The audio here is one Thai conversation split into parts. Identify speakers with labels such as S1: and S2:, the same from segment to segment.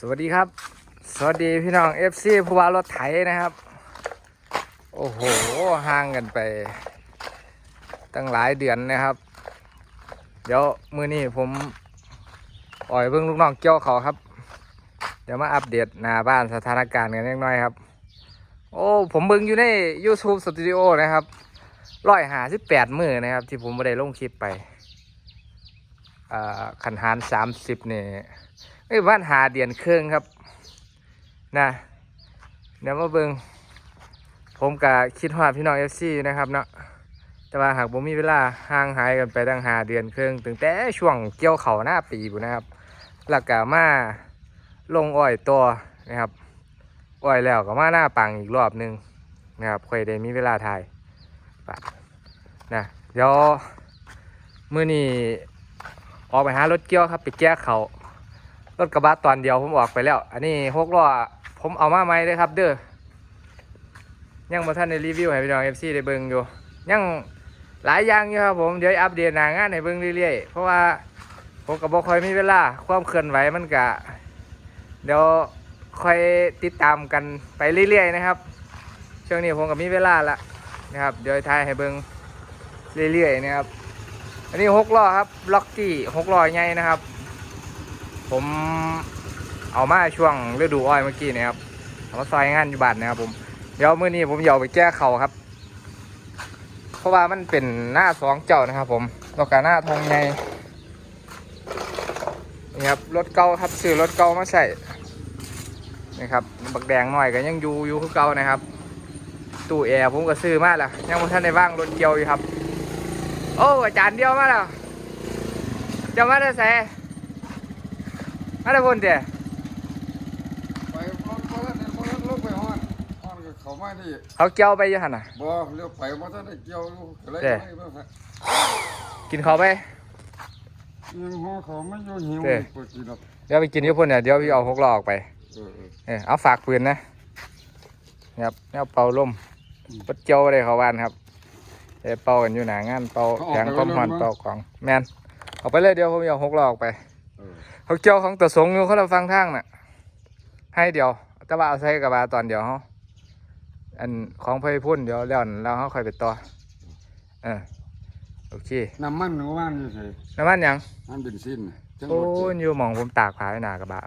S1: สวัสดีครับ สวัสดีพี่น้อง FC ผู้ว่ารถไถนะครับ โอ้โหห่างกันไป ตั้งหลายเดือนนะครับ เดี๋ยวมือนี้ผมอ่อยเบิ่งลูกน้องเกี่ยวเขาครับ เดี๋ยวมาอัปเดตหน้าบ้านสถานการณ์กันเล็กน้อยครับ โอ้ผมเบิ่งอยู่ใน YouTube Studio นะครับร้อยหาสิบแปดมือนะครับ ที่ผมไม่ได้ลงคลิปไปอ่าขันหารสามสิบเนี่ย ไอ้ยบ้านหาเดียนเครื่องครับนะเดี๋ยวมาเบิงผมกะคิดว่าพี่น้องเอฟซีนะครับเนาะแต่ว่าหากผมมีเวลาห่างหายกันไปตั้งหาเดือนครึ่งตั้งแต่ช่วงเกี่ยวเขาหน้าปีบุนะครับแล้วก็มาลงอ้อยตัวนะครับอ้อยแล้วก็มาหน้าปังอีกรอบหนึงนะครับค่อยได้มีเวลาถ่ายปะนะเดี๋ยวมื้อนี้ออกไปหารถเกี่ยวครับไปแก้เขา รถกระบะตอนเดียวผมออกไปแล้ว อันนี้หกล้อผมเอามาใหม่เลยครับ เด้อยังมาท่านในรีวิวให้พี่น้องเอฟซีได้เบิ่งอยู่ยังหลายอย่างอยู่ครับผมเดี๋ยวอัปเดตหน้างานให้เบิ่งเรื่อยๆเพราะว่าผมกับบ่ค่อยมีเวลาความเคลื่อนไหวมันกะเดี๋ยวคอยติดตามกันไปเรื่อยๆนะครับช่วงนี้ผมกับมีเวลาละนะครับเดี๋ยวถ่ายให้เบิ่งเรื่อยๆนะครับอันนี้หกล้อครับล็อกกี้หกล้อใหญ่นะครับ ผมเอามาช่วงฤดูอ้อยเมื่อกี้เนะครับเอามาซอยงานอยู่บ้านนะครับผมเดี๋ยวมื้อนี้ผมอยาไปแก้เข่าครับ เพราะว่ามันเป็นหน้าสองเจ้านะครับ ผมแล้วก็หน้าทงไงนี่ครับรถเก่าครับซื้อรถเก่ามาใส่นี่ครับบักแดงหน่อยก็ยังอยู่อยู่คือเก่านะครับตู้แอร์ผมก็ซื้อมาแล้วยังไม่ทันได้ว่างรถเกี่ยวอยู่ครับ โอ้อาจารย์เดียวมาแล้วจะมาได้ใส่ มาได้บนเดีย
S2: ไปบ่บ่ทันได้บ่ทันลงไปฮอดฮอดก็เข้ามานี่
S1: เขาเกี่ยวไปอยังหันน่ะ
S2: บ่เลี้ยวไปบ่ทันได้เกี่ยวอยู่ก็เลย
S1: เด้
S2: ไปบ่ทัน
S1: กินเขาวไป
S2: ยังฮอเขาไม่อยู่หิว
S1: เด้
S2: เปิดกินหรอก
S1: เดี๋ยวไปกินที่พุ่นเนี่ยเดี๋ยวพี่เอาหกล้อออกไป
S2: เออเออ
S1: เออเอาฝากปืนนะนี่ครับแนวเป่าลมปัดเจียวอะไรเขาบ้านครับเดี๋ยวเป่ากันอยู่หนางานเป่าแข่งความหอนเป่าของแมนเอาไปเลยเดี๋ยวผมเอาหกล้อออกไป
S2: เออ
S1: เขาเจียวของตัวสงอยู่เขาเราฟังทางน่ะ ให้เดียวแต่ว่าเอาใส่กระบาตอนเดียวเขาอันของเพยพุ่นเดี๋ยวแล้วเราเขาค่อยไปต่อเออโอเค
S2: น้ำมันหนูว่านอยู่ไส
S1: น้ำมันหยัง
S2: น้ำเบนซินน่ะจัง
S1: โอ้
S2: หวัด
S1: ยอยู่หมองผมตากผ้าไว้หนากระบะ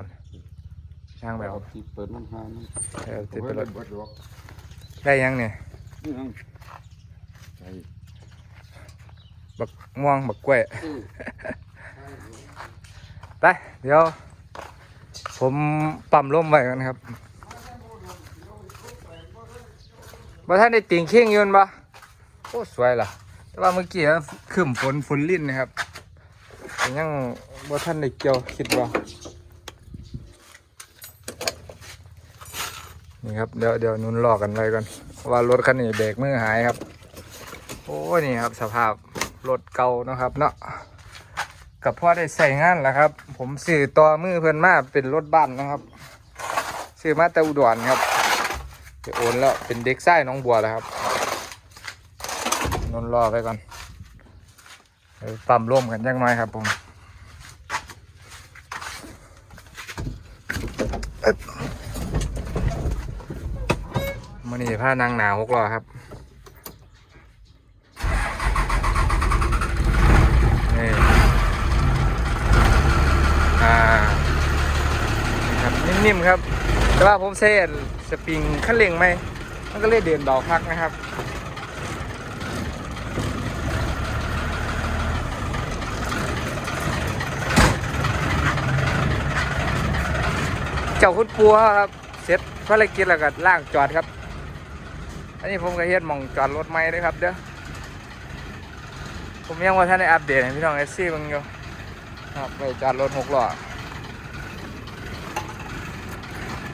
S1: ช่างแบบ
S2: ที่เปิดน้ำพามัน
S1: เออติ
S2: ติ
S1: ด
S2: ด
S1: ไป
S2: ไป
S1: ร
S2: ร
S1: ถ
S2: ถเบิดดอก
S1: ได้ยังเนี่ย
S2: นี่ทั้งใส่
S1: บักม่วงบักกล้วย
S2: เออ
S1: ไป เดี๋ยว ผมปั๊มลมไว้กันครับบ่ท่านได้ติ่งเข่งยืนบ่โอ้สวยล่ะ แต่ว่าเมื่อกี้ขึ้นฝนฝนลิ้นนะครับยังบ่ท่านได้เกี่ยวคิดว่านี่ครับเดี๋ยวเดี๋ยวนุ่นรอกันไว้ก่อนว่ารถคันนี้เบรกมือหายครับ โอ้นี่ครับสภาพรถเก่านะครับเนาะ กับพ่อได้ใส่งานแล้วครับ ผมซื้อต่อมือเพิ่อนมาเป็นรถบ้านนะครับซื้อมาแต่อุดรครับจะโอนแล้วเป็นเด็กไส้น้องบัวแล้วครับนนรอไปก่อนปั๊มร่วมกันยังน้อยครับผมมื่อนี้ผ้านางหนาวหกล้อครับ นี่ อ่าครับนิ่มๆครับ แต่ว่าผมเซ่สปริงขั้นเร่งไหมมันก็เลยเดินเบาพักนะครับเจ้าคุณปัวครับ เสร็จภารกิจแล้วก็ล่างจอดครับ อันนี้ผมก็เฮ็ดมองจอดรถไม้ด้วยครับเด้อ ผมยังว่าท่านได้อัปเดตให้พี่น้องเอซี่มึงอยู่ ครับไปจอดรถหกล้อ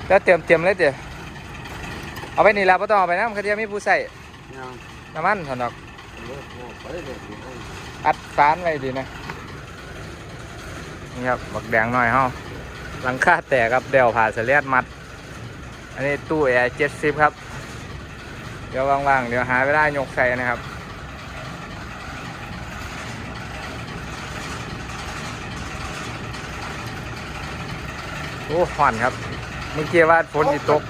S1: แล้วเตรียมเตรียมเลยเดี๋ยวเอาไปนี่แล้วไ่ต้องเอาไปน้ำคดีมีผู้ใส่
S2: ยัง
S1: น้ำมันถอนดอก
S2: รถโอ้ไปเลย
S1: อัดฟานไว้ดีนะนี่ครับบักแดงหน่อยเฮาหลังคาแตกครับเดวผ่าเสลียดมัด อันนี้ตู้แอร์เจ็ดสิบครับ เดี๋ยวว่างๆ เดี๋ยวหาเวลายกใส่นะครับ โอ้ห่อนครับเมื่อกี้ว่าฝนสิตก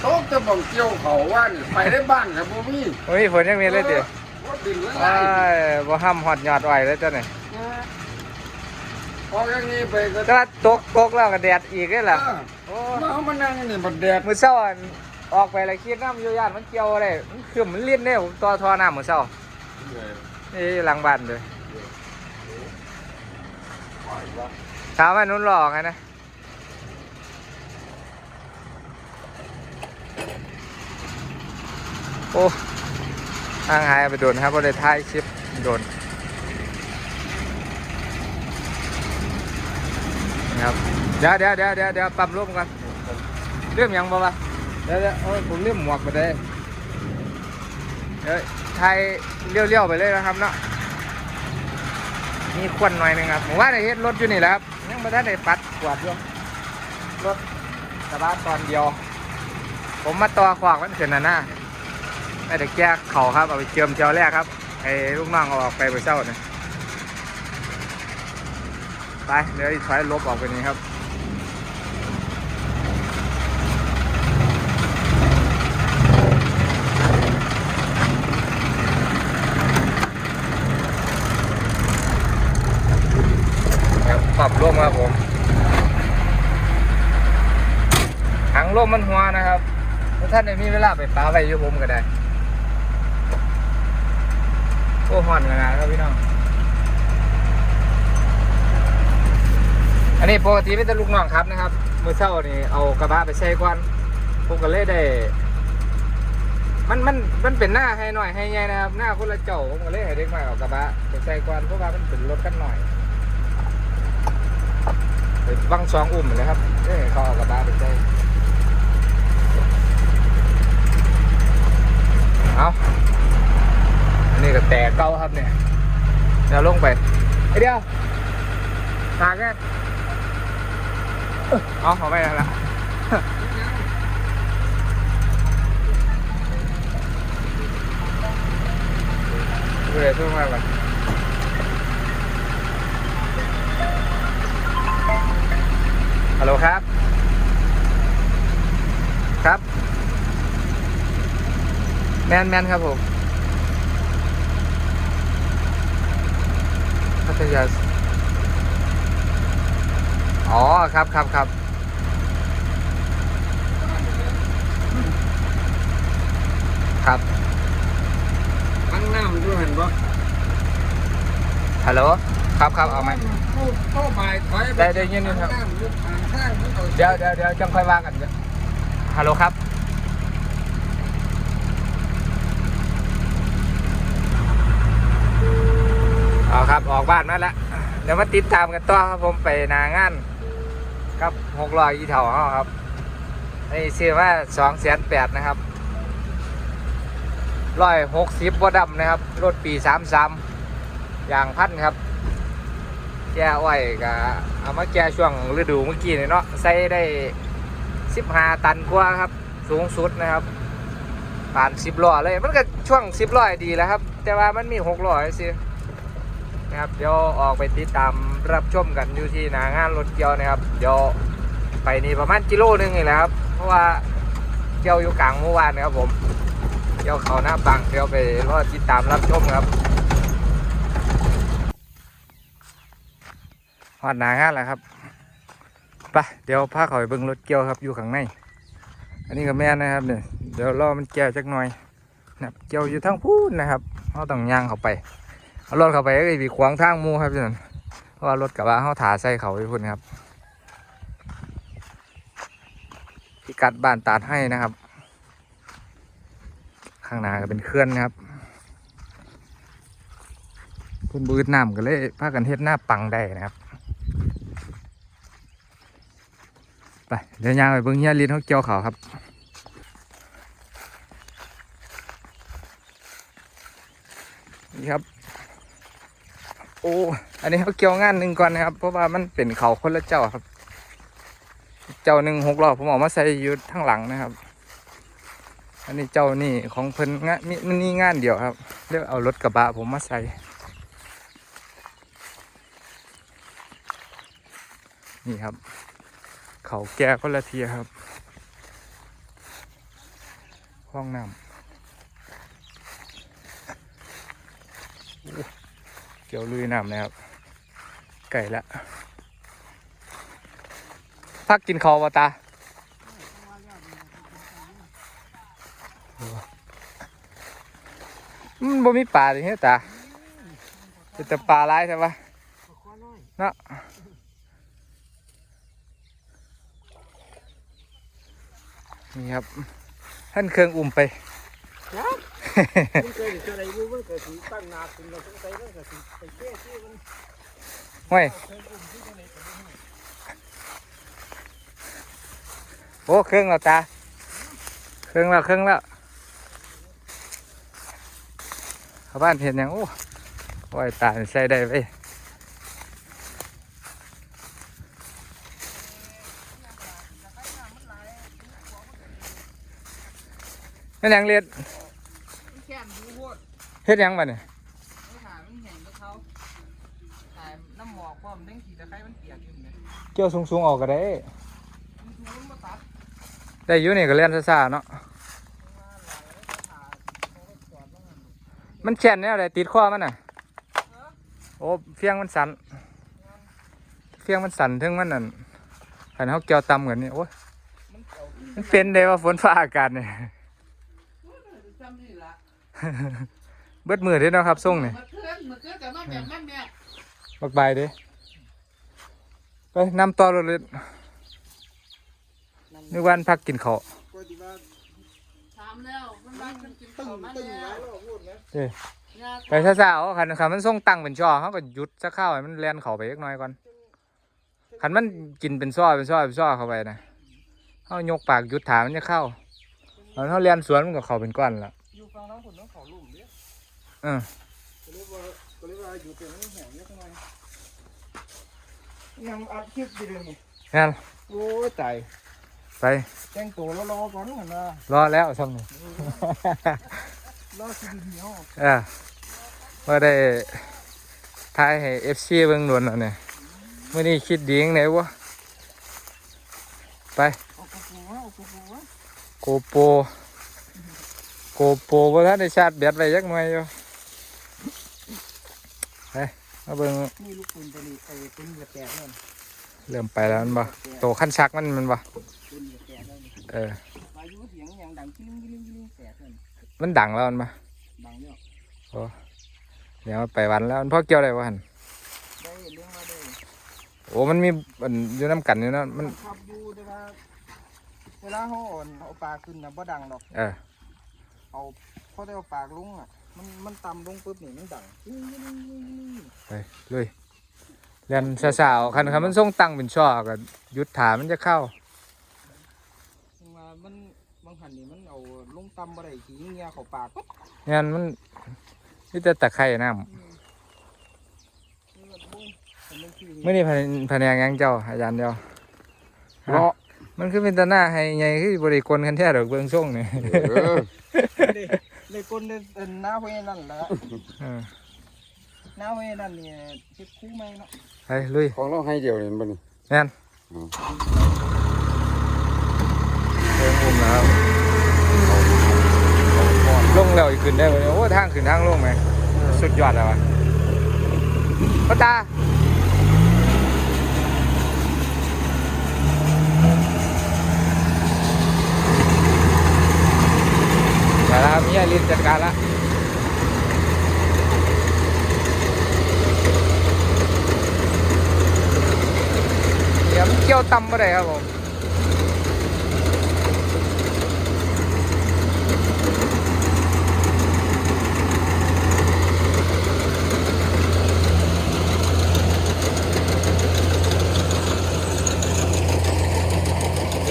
S2: โต๊ะจะบอกเกี่ยวเขาว่านี่ไปได้บ้างครับบ่มี
S1: เฮ้ยฝนยังมีเลยเดี๋ยว
S2: ว่าดินละ
S1: ว้า
S2: ลาย
S1: ยบ่ห้ามหอดยอดอ้อยแล้วจ้ะเนี่ย
S2: พออย่างนี้ไปก็
S1: ก็ตกตกแล้วก็แดดอีกเลยล่ะ
S2: เออ
S1: โอ้
S2: มาเอามานั่งนี่มันแดด
S1: มือเช้าอันออกไปแล้วคิดน้ำอยู่ย่านมันเกี่ยวอะไรมันคือมันเลี่ยนเนี่ยผมต่อทอน้ำมือเช้านี่หลังบ้านเลยถามว่านุ่นหลอกไงนะ โอ้ห่างหายไปโดนครับเพราะได้ายคลิปโดนนะครับเดี๋ยวเดี๋ยวเดี๋ยวเดี๋ยวเดี๋ยวปั๊มลมกันเรื่องยังบ่วะเดี๋ยวเดี๋ยวผมเรื่องหมวกไปเลยเดี๋ยวถ่ายเลี้ยวๆไปเลยนะครับเนาะมีควันหน่อยหนึงครับผมว่าได้เฮ็ดรถอยู่นี่แหละครับยังไม่ได้ได้ปัดกวาดอยู่รถสตาร์ทตอนเดียว ผมมาต่อขวากมันขึ้นน่ะนะไม่ ได้แก้เข่าครับ เอาไปเจิมเจียวแรกครับไอ้ลูกน้องเอาออกไปไปเช้าเนี่ยไปเดี๋ยวอีกถอยลบออกไปนี้ครับขับปรับร่มครับผมถังร่มมันหัวนะครับถ้าท่านมีเวลาไปปาไว้อยู่ผมก็ได้ อ้ห่อนกันนะครับพี่น้อง อันนี้ปกติเป็นแต่ลูกน้องครับนะครับเมื่อเช้านี่เอากระบะไปใส่ก่อนผมก็เลยได้ มันมันมันเป็นหน้าให้หน่อยให้ใหญ่นะครับ หน้าคนละเจ้าผมก็เลยให้เด็กน้อยเอากระบะไปใส่ก่อนเพราะว่ามันเป็นรถกันหน่อยไปวังสองอุ้มเลยครับเอ้ยเขาเอากระบะไปใส่เอา อันนี้ก็แตกเก้าครับเนี่ยเดี๋ยวลงไปไอเดียวตากแค่เอาขอไปแล้วละดูเลยทุ่งมากเลยฮัลโหลครับ ครับ แมนแมนครับผม ทยา อ๋อ ครับครับครับครับ
S2: ทั้งน้ำด้วยเห็นปะ
S1: ฮัลโหล ครับครับเอาไหม
S2: เข้าเข้าไปถอยป
S1: ได้ได้ยินอยู่ครับ
S2: ทางน้ำอยู่ทางข้างที่เขา
S1: เดี๋ยวเดี๋ยวเดี๋ยวจังค่อยว่ากันเดี๋ยวฮัลโหลครับ เอาครับออกบ้านมาแล้วเดี๋ยวมาติดตามกันต่อครับผมไปนางานกับหกร้อยยี่เท่าเอครับนี่ซื้อว่าสองแสนแปดนะครับร้อยหกสิบวัดดำนะครับ รถปีสามสามอย่างพันครับ แก้อ้อยกับเอามาแก้ช่วงฤดูเมื่อกี้นี่เนาะใส่ได้สิบห้าตันกว่าครับ สูงสุดนะครับ ผ่านสิบล้อเลย มันก็ช่วงสิบล้อดีแล้วครับ แต่ว่ามันมีหกล้อสิ นะครับเดี๋ยวออกไปติดตามรับชมกันอยู่ที่หนางานรถเกียวนะครับเดี๋ยวไปนี่ประมาณกิโลหนึงนี่แหละครับ เพราะว่าเกียวอยู่กลางหมู่บ้านนะครับผมเดี๋ยวเขาหน้าบังเดี๋ยวไปรอติดตามรับชมครับหอดหนางานแล้วครับไปเดี๋ยวพาเขาไปเบิ่งรถเกียวครับอยู่ข้างในอันนี้ก็แม่นะครับเนี่ยเดี๋ยวรอมันแก่จักหน่อยนะเกียวอยู่ทั้งพูนนะครับเขาต้องย่างเข้าไป เอารถเข้าไปก็จะมีขวางทางมูครับพี่นนเพราะว่ารถกับว่าเขาถาใส่เขาไปพุ่นครับพิกัดบ้านตาดให้นะครับ ข้างหน้าก็เป็นเคลื่อนนะครับคุณบืดน้ำก็เลยพากันเฮ็ดหน้าปังได้นะครับไปเดี๋ยวยางไปเบิ่งเฮียลินเขาเกี่ยวเขาครับ นี่ครับ โอ้ อันนี้เขาเกี่ยวงานหนึ่งก่อนนะครับ เพราะว่ามันเป็นเขาคนละเจ้าครับ เจ้าหนึ่งหกล้อผมออกมาใส่อยุดทั้งหลังนะครับ อันนี้เจ้านี่ของเพิ่นงานมันนี่งานเดียวครับเรียกเอารถกระบะผมมาใส่นี่ครับ เขาแก่คนละทีครับห้องน้ำโอ้เกี่ยวลุยน้ำนะครับ ไก่ละ พักกินข้าวตามันบ่มีปลาอย่างเงี้ยตาเป็นแต่ปลาร้ายใช่ปะเนาะนี่ครับท่านเครื่องอุ่มไป
S2: มันเคยเจออะไรรู้มันเกิดถึงตั้งนาคุณเราต้องใช้เรื่องเกิดถึงไปแก้ที่มัน
S1: ห้วยโอ้เครื่องแล้วตาเครื่องแล้วเครื่องแล้วชาวบ้านเห็นยังโอ้โอ้ยตาใส่ได้ไปนั่นยังเรียน
S3: แค่นดูโพด
S1: เฮ็ดหยังบ้าเนี่ย
S3: ไม่ถามมันแห้งกับเขาแต่น้ำหมอกพร้อมทั้งขี่ตะไคร้มันเปียกอยู่เนี่ย
S1: เกี่ยวสูงๆออกก็ได้
S3: มันดูมันมาตัด
S1: ได้อยู่นี่ก็เรียนซ่าๆเนาะมันแช่นเนี่ยอะไรติดข้อมันน่ะโอ้เฟียงมันสั่นเฟียงมันสั่นถึงมันนั่นขันเขาเกี่ยวตำกันนี่โอ้ย
S3: มันเก่า
S1: มันเป็นได้ว่าฝนฟ้าอากาศเนี่ย
S3: จำนี่ละ
S1: เบิดมือเด้เนาะครับส่งนี่
S3: มาเคลื่อนมาเคลื่อนกับมาแบบมันแบบ
S1: บักใบายเด้ไปนำต่อรถเลยนึกวันพักกินข้าว
S2: ก็ที่ว่า
S3: ถามแล้วมันบ้านมันกิน
S2: ตึ้
S3: ข้างวมา
S2: ตึ้งห
S3: แล้
S2: ลายวรอบพูดนะ
S1: เด้
S3: ยา
S1: ไปซ่าๆเอาคันคันมันส่งตั้งเป็นช่อเขาก็หยุดสักข้าวให้มันแล่นเข้าไปเล็กน้อยก่อนคันมันกินเป็นซ้อเป็นซ้อเป็นซ้อเข้าไปนะเขายกปากหยุดถามมันจะเข้าตอนเขาเรียนสวนมันก็เข้าเป็นก้อนละ
S3: อยู่ฟังน้องคนน้องเขาลุ่มเนี่ย
S1: เออ
S2: ก็เลยว่าก็เลยว่าอยู่เป็นมันแห้งเล็กน้อยยังอัดคลิปดีเลยนี่
S1: งั้น
S2: โอ้ยตาย
S1: ไป
S2: แต่งตัวรอๆก่อนนะ
S1: รอแล้วซ้ำนี่
S2: รอสิเหนียว
S1: เออว่าได้ทายให้เอฟซีเบิ่งนวลแล้วเนี่ยมื่อนี้คิดดีจังไหนวะไป
S2: เอากระปูวะเอากระปูวะ
S1: โกโปรโกโปรว่าท่านได้ชาร์จแบตไว้ยักหน่อยอยู่ไป มาเบิ่ง
S2: นี่ลูกปืนตัวนี้ไอ้ปืนเหยียบแตกนั่น
S1: เริ่มไปแล้วมันบ่โตขั้นชักมันมันบ่
S2: ปืนเหยียบแตกนั่น
S1: เออ
S2: วายุเสียงอย่างดังกิ้งกิ้งกิ้งแตกนั่น
S1: มันดังแล้วมันบ่
S2: ดังเนี่ย
S1: เดี๋ยวมันไปวันแล้วมันพ่อเกี่ยวอะไรวะหัน
S2: ได้เรื่องมาได้
S1: โอ้มันมีอันอยู่น้ำกันอยู่เนาะมัน
S2: ขับอยู่แต่ว่าเวลาเขาอ่อนเอาปลาขึ้นนะบ่ดังหรอก
S1: เออ
S2: เอาเขาได้เอาปากลงอะ มันมันต่ำลงปุ๊บนี่มันดังกิ้งกิ้งกิ้งกิ้ง
S1: ไปเลยเรียนสาวๆคันคันมันส่งตั้งเป็นช่อก็หยุดถามมันจะเข้า
S2: มามันบางหันนี่มันเอาลงต่ำบ่ได้ขี้เงียเข้าปากปุ๊บ
S1: งั้นมันนี่แต่ตะไคร่น้
S2: นี่มันบุ้งแต่มันขี้ำ
S1: ไม่ได้แผนกหยังเจ้าอาจารย์เจ้า
S2: เพราะ
S1: มันคือเป็นตาหน้าให้ใหญ่คือบริกลกันแท้ดอกเบื้องส่งนี่
S2: เลย เลยคนเดินหน้าเวนั่นแหละ
S1: เออ
S2: หน้าเวนั่นเนี่ยเฮ็ดคู่ไหมเนาะ
S1: ไปลุย
S4: ของเราให้เดียวเลยบ่นี่
S1: งั้น
S4: อืม
S1: เพิ่มมุมแล้วลงแล้วอีกขึ้นได้ไหมโอ้ทางขึ้นทางลงไหมสุดยอดแล้ววะพ่อตา แต่ละมีอลินจัดการละเดี๋ยวมเกี่ยวตำมาได้ครับผม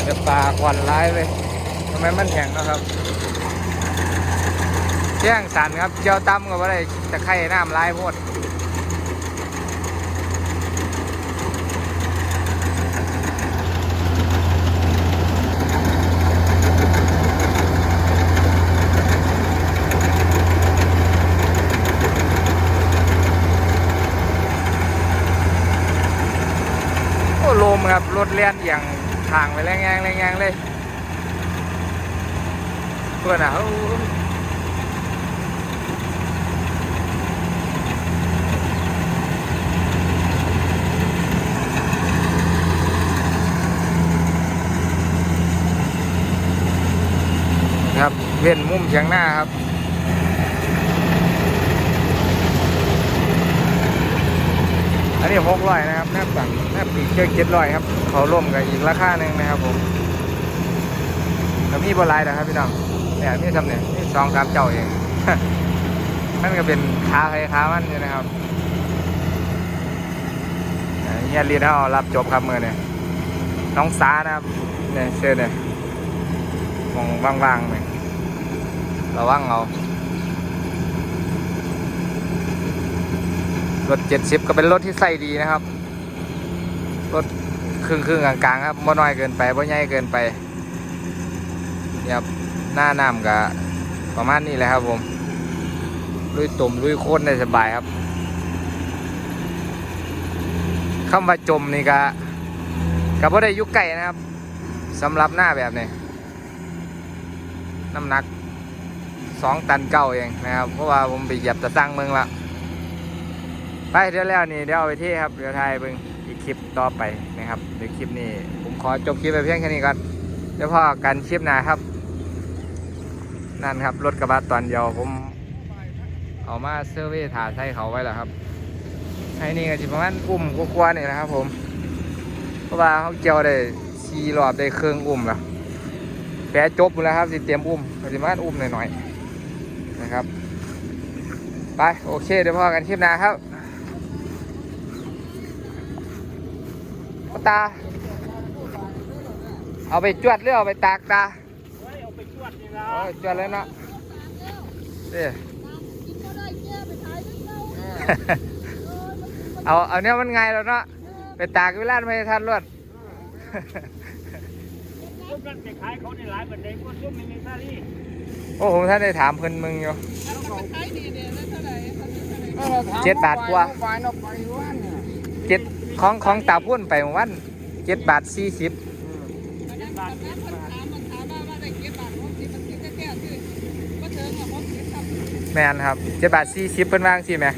S1: จะปลาควันร้ายเลยทำไมมันแข็งนะครับ แจ้งสันครับ เจียวตั้มกับอะไรจะไข่น้ำร้ายโพดลมครับ รถเลี้ยนอย่างทางไปแรงแงงแรงแงงเลยเพื่อนอะ เว้นมุมเฉียงหน้าครับอันนี้หกร้อยนะครับแนบสั่งแนบปีกเชือกเจ็ดร้อยครับเขาร่วมกับอีกราคาหนึ่งนะครับผมก็มีบอลายนะครับพี่น้องเนี่ยนี่ทำเนี่ยนี่สองสามเจ้าเองนั่นก็เป็นค้าใครค้ามันอยู่นะครับอ่เฮียรีดเอารับจบครับมือเนี่ยน้องสานะครับเนี่ยเชิญเนี่ยมองว่างๆเลย ระวังเอา รถเจ็ดสิบก็เป็นรถที่ใส่ดีนะครับ รถครึ่งครึ่งๆกลางๆครับบ่น้อยเกินไปบ่ใหญ่เกินไปนี่ครับหน้าน้ำก็ประมาณนี้แหละครับผมลุยตุ่มลุยโค้นได้สบายครับคำว่าจมนี่ก็ก็บ่ได้ยุกไก่นะครับสำหรับหน้าแบบนี้น้ำหนัก สองตันเก้าเองนะครับ เพราะว่าผมไปเหยียบตะสร้างเมืองละไปเดี๋ยวแล้วนี่เดี๋ยวเอาไปที่ครับเดี๋ยวถ่ายเบิ่งอีกคลิปต่อไปนะครับเดี๋ยวคลิปนี้ ผมขอจบคลิปไปเพียงแค่นี้ก่อนเดี๋ยวพอกันคลิปหน้าครับ นั่นครับรถกระบะตอนเดียวผมเอามาเซอร์เวยถ่าใส่เขาไว้แล้วครับให้นี่ก็จะประมาณอุ้มกว่าๆนี่นะครับ ผม เพราะว่าเขาเกี่ยวได้ซีรอบได้เครื่องอุ้มแล้วแปะจบหมดแล้วครับสิเตรียมอุ้มก็จะประมาณอุ้มหน่อยๆ นะครับ ไป โอเค เดี๋ยวพอกันคลิปหน้าครับพ่อตา เอาไปจวดหรือเอาไปตากตา
S3: เอาไปจวดนี่ละ
S1: โอ้ยจวดเลยเนาะเด้เอาเอาเนี้ยมันไงายแล้วเนาะไปตากเวลาไม่ทันรวด
S3: ต้นนั้นไปขายเขาในหลายประเด็นก็ต้นมีซาลี
S1: โอ้ผมท่านได้ถามเพิ่นมึงอยู่เจ็ดบาทกว่า
S2: เจ็
S1: ดของของตาพุ่นไปวันเจ็ดบาทสี่สิบแมนครับเจ็ดบาทสี่สิบเพิ่นวางสิแหม่